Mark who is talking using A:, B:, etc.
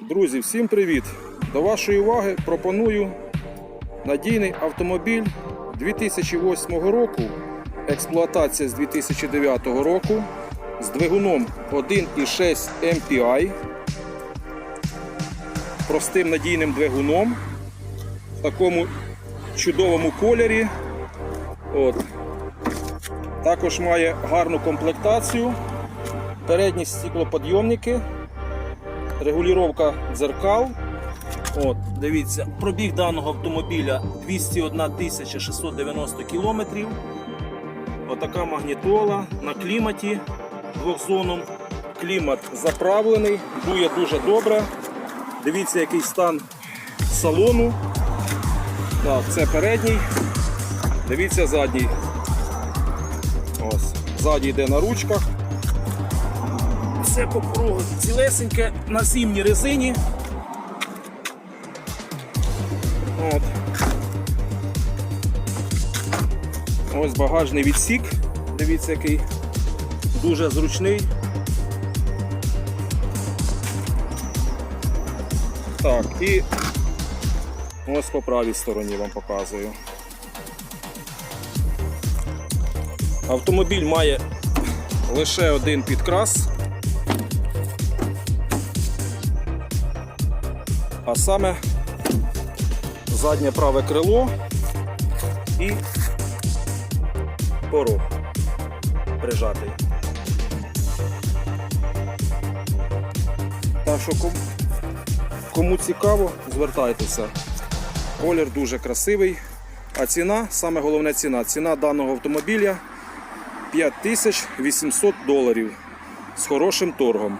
A: Друзі, всім привіт! До вашої уваги пропоную надійний автомобіль 2008 року, експлуатація з 2009 року з двигуном 1,6 MPI, простим надійним двигуном в такому чудовому кольорі. От. Також має гарну комплектацію, передні стеклоподйомники, регулювання дзеркал. От, дивіться, пробіг даного автомобіля 201 690 кілометрів. Отака магнітола на кліматі двохзонном. Клімат заправлений, дує дуже добре. Дивіться, який стан салону. Так, це передній. Дивіться задній. Ось. Ззаді йде на ручках. Все по кругу цілесеньке на зимній резині. От. Ось багажний відсік. Дивіться, який дуже зручний. Так, і ось по правій стороні вам показую. Автомобіль має лише один підкрас. А саме заднє праве крило і порог прижатий. Так що кому, цікаво, звертайтеся. Колір дуже красивий. А ціна, саме головне ціна, ціна даного автомобіля 5800 доларів з хорошим торгом.